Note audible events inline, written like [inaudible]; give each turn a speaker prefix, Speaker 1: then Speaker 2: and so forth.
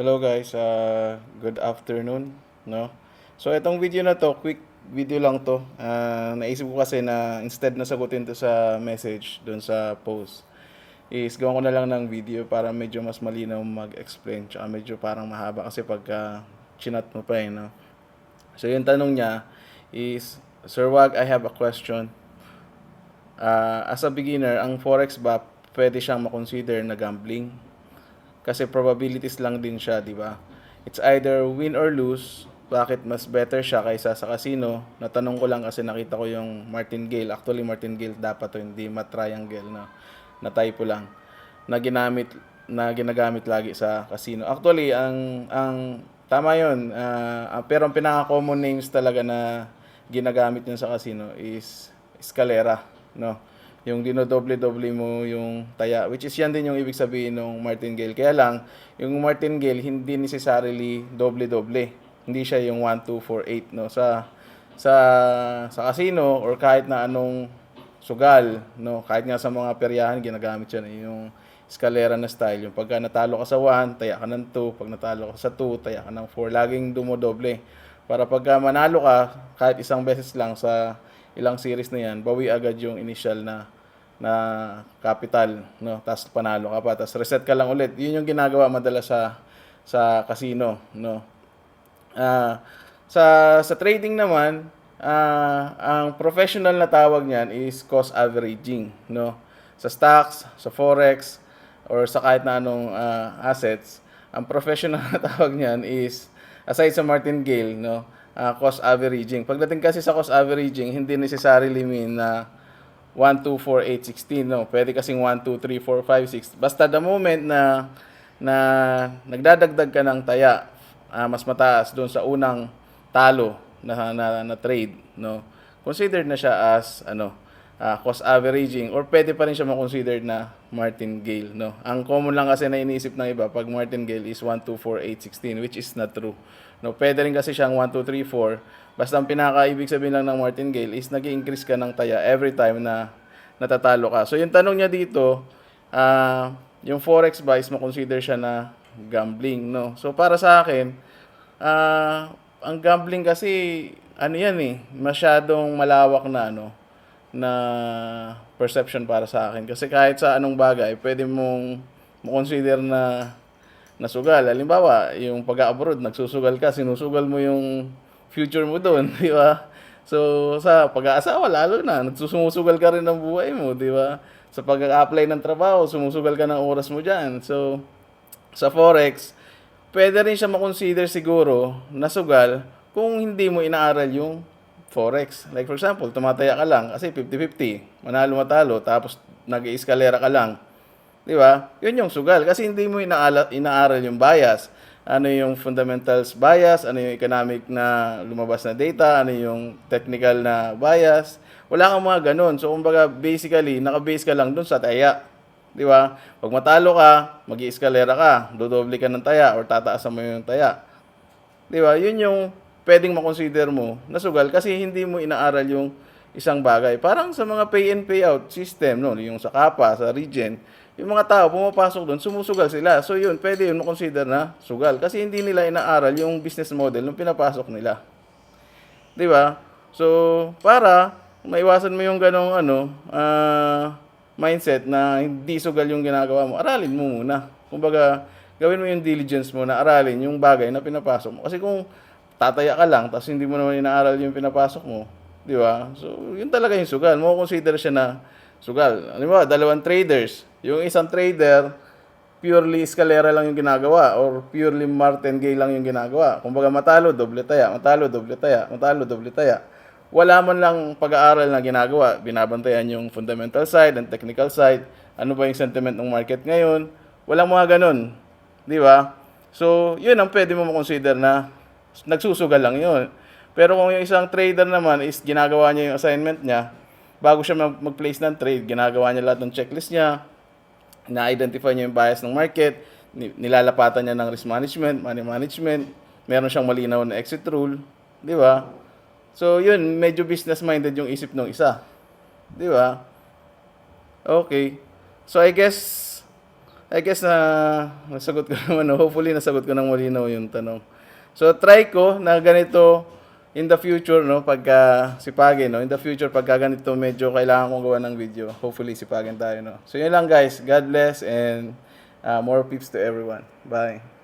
Speaker 1: Hello guys, uh, good afternoon, no? So itong video na to, quick video lang to. Uh, naisip ko kasi na instead na sagutin to sa message doon sa post, is gawan ko na lang ng video para medyo mas malinaw mag-explain. Tsaka medyo parang mahaba kasi pagka chinat mo pa eh, no? So yung tanong niya is, Sir Wag, I have a question. Uh, as a beginner, ang forex ba pwede siyang makonsider na gambling? Kasi probabilities lang din siya, di ba? It's either win or lose. Bakit mas better siya kaysa sa casino? Natanong ko lang kasi nakita ko yung Martin Gale. Actually, Martin Gale dapat to, hindi ma-triangle na, na typo lang. Na ginamit na ginagamit lagi sa casino. Actually, ang ang tama 'yon. Ah, pero ang pinaka-common names talaga na ginagamit yun sa casino is escalera, no? Yung dinodoble-doble mo yung taya, which is yan din yung ibig sabihin ng martingale. Kaya lang, yung martingale hindi necessarily doble-doble. Hindi siya yung 1, 2, 4, 8, no? Sa, sa, sa casino or kahit na anong sugal, no? Kahit nga sa mga peryahan, ginagamit yan yung escalera na style. Yung pagka natalo ka sa 1, taya ka ng 2. Pag natalo ka sa 2, taya ka ng 4. Laging dumodoble. Para pagka manalo ka, kahit isang beses lang sa ilang series na yan, bawi agad yung initial na na capital, no? Tapos panalo ka pa, tapos reset ka lang ulit. Yun yung ginagawa madalas sa sa casino, no? Ah, sa sa trading naman, ah, ang professional na tawag niyan is cost averaging, no? Sa stocks, sa forex, or sa kahit na anong ah, assets, ang professional [laughs] na tawag niyan is aside sa martingale, no? ah, cost averaging. Pagdating kasi sa cost averaging, hindi necessarily mean na 1, 2, 4, 8, 16. No? Pwede kasing 1, 2, 3, 4, 5, 6. Basta the moment na, na nagdadagdag ka ng taya, ah, mas mataas doon sa unang talo na, na, na trade, no? considered na siya as ano, ah, cost averaging or pwede pa rin siya ma-consider na martingale. No? Ang common lang kasi na iniisip ng iba pag martingale is 1, 2, 4, 8, 16 which is not true. No, pwede rin kasi siyang 1, 2, 3, 4. Basta ang pinaka-ibig sabihin lang ng martingale is nag increase ka ng taya every time na natatalo ka. So yung tanong niya dito, ah yung forex ba is ma-consider siya na gambling, no? So para sa akin, ah ang gambling kasi ano yan eh, masyadong malawak na ano na perception para sa akin. Kasi kahit sa anong bagay, pwede mong mo-consider na nasugal. Halimbawa, yung pag-abroad, nagsusugal ka, sinusugal mo yung future mo doon, [laughs] di ba? So, sa pag-aasawa, lalo na, nagsusumusugal ka rin ng buhay mo, di ba? Sa pag-apply ng trabaho, sumusugal ka ng oras mo dyan. So, sa Forex, pwede rin siya makonsider siguro na sugal kung hindi mo inaaral yung Forex. Like for example, tumataya ka lang kasi 50-50, manalo matalo, tapos nag-escalera ka lang. Di ba? Yun yung sugal. Kasi hindi mo inaala, inaaral yung bias. Ano yung fundamentals bias, ano yung economic na lumabas na data, ano yung technical na bias. Wala kang mga ganun. So, kumbaga, basically, nakabase ka lang dun sa taya. Di ba? Pag matalo ka, mag escalera ka, dodoble ka ng taya or tataasan mo yung taya. Di ba? Yun yung pwedeng makonsider mo na sugal kasi hindi mo inaaral yung isang bagay. Parang sa mga pay and pay out system, no, yung sa Kapa, sa Regen, yung mga tao pumapasok doon, sumusugal sila. So yun, pwede yun makonsider na sugal kasi hindi nila inaaral yung business model ng pinapasok nila. 'Di ba? So, para maiwasan mo yung ganong ano, ah, mindset na hindi sugal yung ginagawa mo, aralin mo muna. Kumbaga, gawin mo yung diligence mo na aralin yung bagay na pinapasok mo. Kasi kung tataya ka lang, tapos hindi mo naman inaaral yung pinapasok mo, di ba? So, yun talaga yung sugal. Mo consider siya na sugal. Ano ba, dalawang traders. Yung isang trader, purely escalera lang yung ginagawa or purely martingale lang yung ginagawa. Kumbaga matalo, doble taya, matalo, doble taya, matalo, doble taya. Wala man lang pag-aaral na ginagawa. Binabantayan yung fundamental side and technical side. Ano ba yung sentiment ng market ngayon? Walang mga ganun. Di ba? So, yun ang pwede mo consider na nagsusugal lang yun. Pero kung yung isang trader naman is ginagawa niya yung assignment niya, bago siya mag- mag-place ng trade, ginagawa niya lahat ng checklist niya, na-identify niya yung bias ng market, ni- nilalapatan niya ng risk management, money management, meron siyang malinaw na exit rule, di ba? So, yun, medyo business-minded yung isip ng isa. Di ba? Okay. So, I guess, I guess na nasagot ko [laughs] naman, hopefully nasagot ko ng malinaw yung tanong. So try ko na ganito in the future, no, pagka sipagin, no, in the future pagka ganito medyo kailangan kong gawa ng video. Hopefully sipagin tayo, no. So yun lang guys. God bless and uh, more peeps to everyone. Bye.